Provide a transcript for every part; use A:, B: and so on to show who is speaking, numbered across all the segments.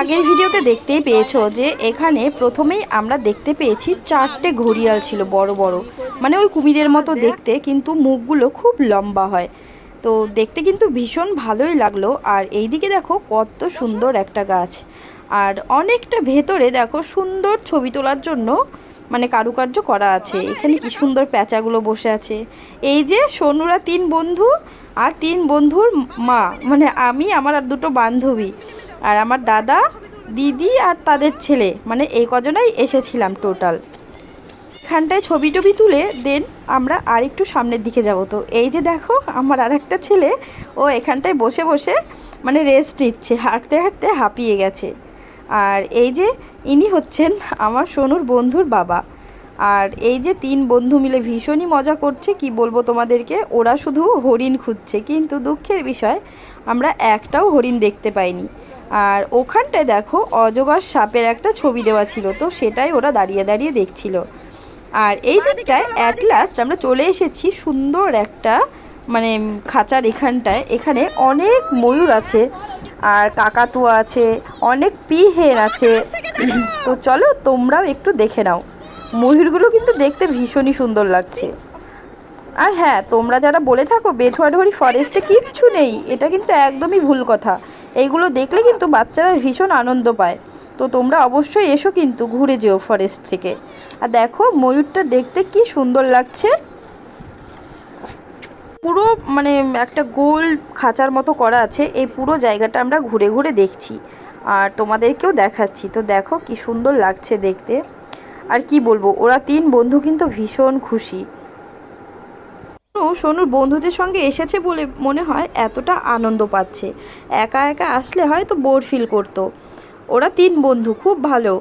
A: আগের ভিডিওতে দেখতেই পেয়েছ যে এখানে প্রথমেই আমরা দেখতে পেয়েছি চারটে ঘড়িয়াল ছিল বড় বড়। মানে ওই কুমিরের মতো দেখতে, কিন্তু মুখগুলো খুব লম্বা হয়। তো দেখতে কিন্তু ভীষণ ভালোই লাগল। আর এইদিকে দেখো কত সুন্দর একটা গাছ। আর অনেকটা ভেতরে দেখো সুন্দর ছবি তোলার জন্য মানে কারুকার্য করা আছে। এখানে কি সুন্দর প্যাঁচাগুলো বসে আছে। এই যে সোনুরা তিন বন্ধু আর তিন বন্ধুর মা। মানে আমি, আমার আর দুটো বান্ধবী। আর আমার দাদা, দিদি আর তাদের ছেলে মানে এই কজনাই এসেছিলাম টোটাল এখানটায় ছবি টবি তুলে দেন আমরা আর একটু সামনের দিকে যাব। তো এই যে দেখো, আমার আর একটা ছেলে, ও এখানটায় বসে বসে মানে রেস্ট নিচ্ছে, হাঁটতে হাঁটতে হাঁপিয়ে গেছে। আর এই যে ইনি হচ্ছেন আমার সোনুর বন্ধুর বাবা। আর এই যে তিন বন্ধু মিলে ভীষণই মজা করছে, কি বলব তোমাদেরকে, ওরা শুধু হরিণ খুঁজছে। কিন্তু দুঃখের বিষয়, আমরা একটাও হরিণ দেখতে পাইনি। আর ওখানটায় দেখো অজগর সাপের একটা ছবি দেওয়া ছিল তো সেটাই ওরা দাঁড়িয়ে দাঁড়িয়ে দেখছিল। আর এই দিকটায় অ্যাট লাস্ট আমরা চলে এসেছি সুন্দর একটা মানে খাঁচার এখানটায়। এখানে অনেক ময়ূর আছে আর কাকাতুয়া আছে অনেক পিহেন আছে। তো চলো তোমরাও একটু দেখে নাও। ময়ূরগুলো কিন্তু দেখতে ভীষণই সুন্দর লাগছে। আর হ্যাঁ তোমরা যারা বলে থাকো বেথুয়াডহরি ফরেস্টে কিচ্ছু নেই এটা কিন্তু একদমই ভুল কথা। এইগুলো দেখলে কিন্তু বাচ্চারা ভীষণ আনন্দ পায়। তো তোমরা অবশ্যই এসো কিন্তু ঘুরে যেও ফরেস্ট থেকে। আর দেখো, ময়ূরটা দেখতে কি সুন্দর লাগছে। পুরো মানে একটা গোল খাঁচার মতো করা আছে, এই পুরো জায়গাটা আমরা ঘুরে ঘুরে দেখছি। আর তোমাদেরকেও দেখাচ্ছি, তো দেখো কি সুন্দর লাগছে দেখতে। আর কি বলব, ওরা তিন বন্ধু কিন্তু ভীষণ খুশি। সোনু সোনুর বন্ধুদের সঙ্গে এসেছে বলে মনে হয় এতটা আনন্দ পাচ্ছে। একা একা আসলে হয়তো বোর ফিল করতো। ওরা তিন বন্ধু, খুব ভালো।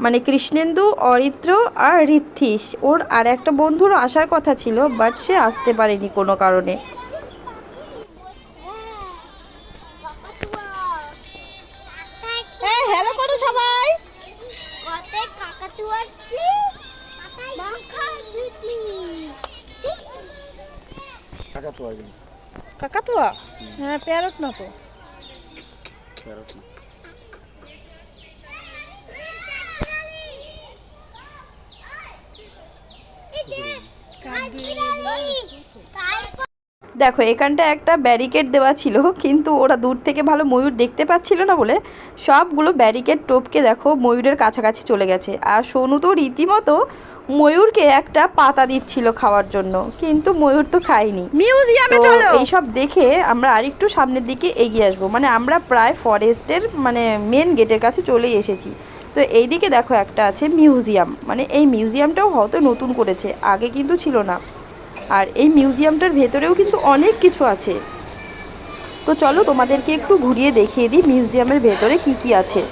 A: মানে কৃষ্ণেন্দু, অরিত্র আর ঋদ্ধিস ওর আর একটা বন্ধুর আসার কথা ছিল বাট সে আসতে পারেনি কোনো কারণে।
B: আগে
A: কাকাতুয়া হ্যাঁ প্যারট না তো।
B: প্যারট না।
A: দেখো এখানটা একটা ব্যারিকেড দেওয়া ছিল কিন্তু ওরা দূর থেকে ভালো ময়ূর দেখতে পাচ্ছিল না বলে সবগুলো ব্যারিকেড টপকে দেখো ময়ূরের কাছাকাছি চলে গেছে। আর সোনু তো রীতিমতো ময়ূরকে একটা পাতা দিচ্ছিল খাওয়ার জন্য কিন্তু ময়ূর তো খায়নি।
C: মিউজিয়ামে চলো!
A: এইসব দেখে আমরা আরেকটু সামনের দিকে এগিয়ে আসব। মানে আমরা প্রায় ফরেস্টের মানে মেন গেটের কাছে চলেই এসেছি। তো এইদিকে দেখো একটা আছে মিউজিয়াম। মানে এই মিউজিয়ামটাও হয়তো নতুন করেছে আগে কিন্তু ছিল না। আর এই মিউজিয়ামটার ভেতরেও কিন্তু অনেক কিছু আছে। তো চলো তোমাদেরকে একটু ঘুরিয়ে দেখিয়ে দিই মিউজিয়ামের ভেতরে কি কি আছে।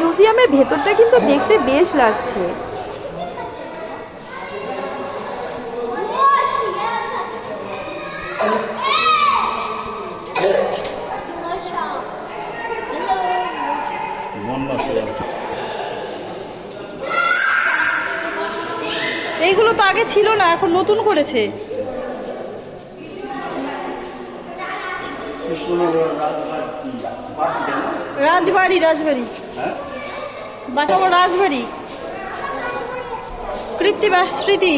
A: মিউজিয়ামের ভেতরটা কিন্তু দেখতে বেশ লাগছে
B: বন্যা চলে আসে।
C: এইগুলো তো আগে ছিল না এখন নতুন করেছে।
B: রাজবাড়ি?
C: রাজবাড়ি।
B: হ্যাঁ?
C: বাসাবো রাজবাড়ি। কৃত্তিবাস স্মৃতি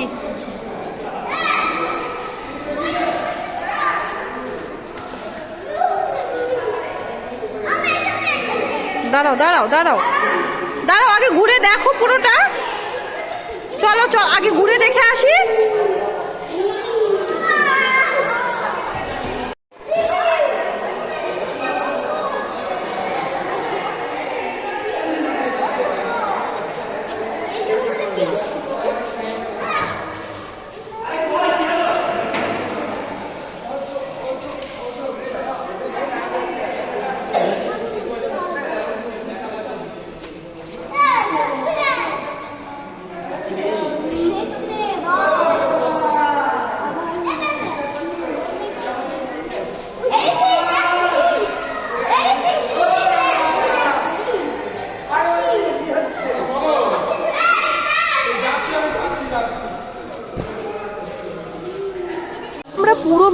C: দাঁড়াও দাঁড়াও দাঁড়াও। দাঁড়াও আগে ঘুরে দেখো পুরোটা। চলো আগে ঘুরে দেখে আসি।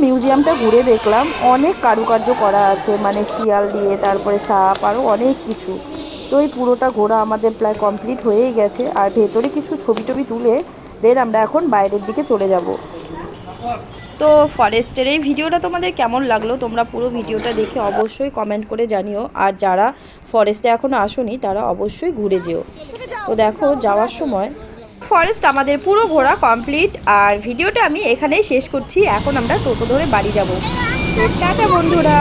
A: মিউজিয়ামটা ঘুরে দেখলাম। অনেক কারুকার্য করা আছে মানে শিয়াল দিয়ে, তারপরে সাপ আরও অনেক কিছু। তো এই পুরোটা ঘোরা আমাদের প্রায় কমপ্লিট হয়েই গেছে। আর ভেতরে কিছু ছবি টবি তুলে দেন আমরা এখন বাইরের দিকে চলে যাব। তো ফরেস্টের এই ভিডিওটা তোমাদের কেমন লাগল? তোমরা পুরো ভিডিওটা দেখে অবশ্যই কমেন্ট করে জানিও। আর যারা ফরেস্টে এখনও আসনি, তারা অবশ্যই ঘুরে যেও। তো দেখো, যাওয়ার সময় ফরেস্ট আমাদের পুরো ঘোরা কমপ্লিট আর ভিডিওটা আমি এখানেই শেষ করছি। এখন আমরা টোটো ধরে বাড়ি যাব। টাটা বন্ধুরা।